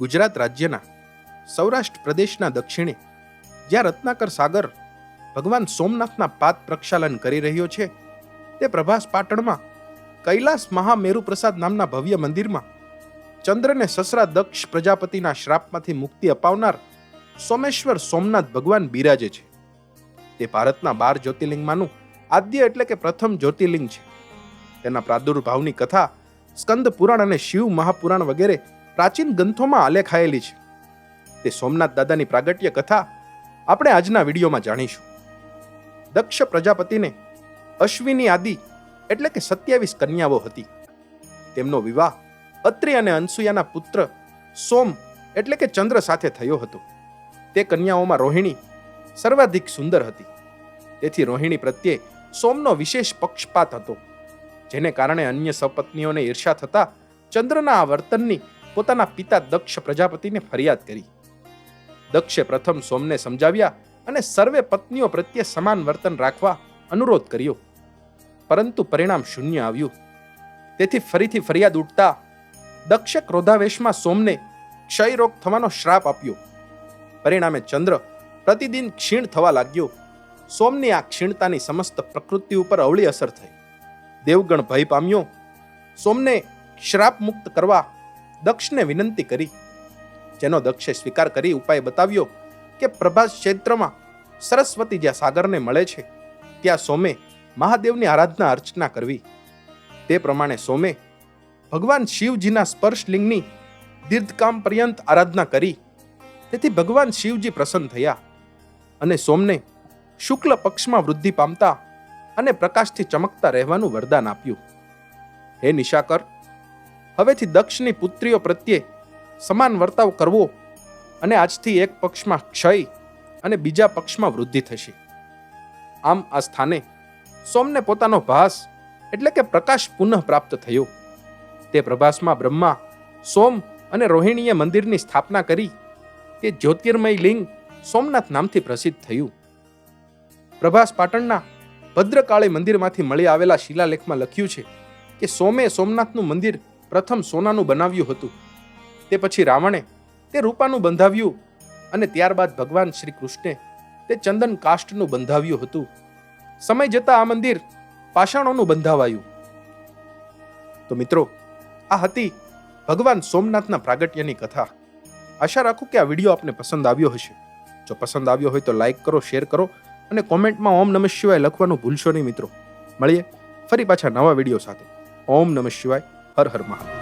ગુજરાત રાજ્યના સૌરાષ્ટ્ર પ્રદેશના દક્ષિણે, જ્યાં રત્નાકર સાગર ભગવાન સોમનાથના પાદ પ્રક્ષાલન કરી રહ્યો છે, તે પ્રભાસ પાટણમાં કૈલાસ મહામેરુ પ્રસાદ નામના ભવ્ય મંદિરમાં ચંદ્રને સસરા દક્ષ પ્રજાપતિના શ્રાપમાંથી મુક્તિ અપાવનાર સોમેશ્વર સોમનાથ ભગવાન બિરાજે છે. તે ભારતના બાર જ્યોતિર્લિંગમાંનું આદ્ય એટલે કે પ્રથમ જ્યોતિર્લિંગ છે. તેના પ્રાદુર્ભાવની કથા સ્કંદ પુરાણ અને શિવ મહાપુરાણ વગેરે પ્રાચીન ગ્રંથોમાં આલેખાયેલી છે. તે સોમનાથ દાદાની પ્રાગટ્ય કથા આપણે આજના વિડીયોમાં જાણીશું. દક્ષ પ્રજાપતિને અશ્વિની આદિ એટલે કે સત્યાવીસ કન્યાઓ હતી. તેમનો વિવાહ અત્રિ અને અનસુયાના પુત્ર સોમ એટલે કે ચંદ્ર સાથે થયો હતો. તે કન્યાઓમાં રોહિણી સર્વાધિક સુંદર હતી. તેથી રોહિણી પ્રત્યે સોમનો વિશેષ પક્ષપાત હતો. જેને કારણે અન્ય સપત્નીઓને ઈર્ષા થતા ચંદ્રના આ વર્તનની પોતાના પિતા દક્ષ પ્રજાપતિને ફરિયાદ કરી. દક્ષે પ્રથમ સોમને સમજાવ્યા અને સર્વે પત્નીઓ પ્રત્યે સમાન વર્તન રાખવા અનુરોધ કર્યો. પરંતુ પરિણામ શૂન્ય આવ્યું. તેથી ફરીથી ફરિયાદ ઉઠતા દક્ષે ક્રોધાવેશમાં સોમને ક્ષય રોગ થવાનો શ્રાપ આપ્યો. પરિણામે ચંદ્ર પ્રતિદિન ક્ષીણ થવા લાગ્યો. સોમની આ ક્ષીણતાની સમસ્ત પ્રકૃતિ ઉપર અવળી અસર થઈ. દેવગણ ભય પામ્યો. સોમને શ્રાપ મુક્ત કરવા દક્ષને વિનંતી કરી. જેનો દક્ષે સ્વીકાર કરી ઉપાય બતાવ્યો કે પ્રભાસ ક્ષેત્રમાં સરસ્વતી જ્યાં સાગરને મળે છે, ત્યાં સોમે મહાદેવની આરાધના અર્ચના કરવી. તે પ્રમાણે સોમે ભગવાન શિવજીના સ્પર્શલિંગની દીર્ઘકામ પર્યંત આરાધના કરી. તેથી ભગવાન શિવજી પ્રસન્ન થયા અને સોમને શુક્લ પક્ષમાં વૃદ્ધિ પામતા અને પ્રકાશથી ચમકતા રહેવાનું વરદાન આપ્યું. હે નિશાકર હવેથી દક્ષની પુત્રીઓ પ્રત્યે સમાન વર્તાવ કરવો અને આજથી એક પક્ષમાં ક્ષય અને બીજા પક્ષમાં વૃદ્ધિ થશે. આમ આ સ્થાને સોમને પોતાનો ભાસ એટલે કે પ્રકાશ પુનઃ પ્રાપ્ત થયો. તે પ્રભાસમાં બ્રહ્મા સોમ અને રોહિણીએ મંદિરની સ્થાપના કરી તે જ્યોતિર્મય લિંગ સોમનાથ નામથી પ્રસિદ્ધ થયું. પ્રભાસ પાટણના ભદ્રકાળી મંદિરમાંથી મળી આવેલા શિલાલેખમાં લખ્યું છે કે સોમે સોમનાથનું મંદિર પ્રથમ સોનાનું બનાવ્યું હતું. તે પછી રાવણે તે રૂપાનું બંધાવ્યું અને ત્યારબાદ ભગવાન શ્રી કૃષ્ણે તે ચંદન કાષ્ટનું બંધાવ્યું હતું. સમય જતાં આ મંદિર પાષાણોનું બંધાવાયું. તો મિત્રો, આ હતી ભગવાન સોમનાથના પ્રાગટ્યની કથા. આશા રાખું કે આ વીડિયો આપને પસંદ આવ્યો હશે. જો પસંદ આવ્યો હોય તો લાઈક કરો, શેર કરો અને કોમેન્ટમાં ઓમ નમઃ શિવાય લખવાનું ભૂલશો નહીં મિત્રો. મળીએ ફરી પાછા નવા વીડિયો સાથે. ઓમ નમઃ શિવાય. હર હર મહાદેવ.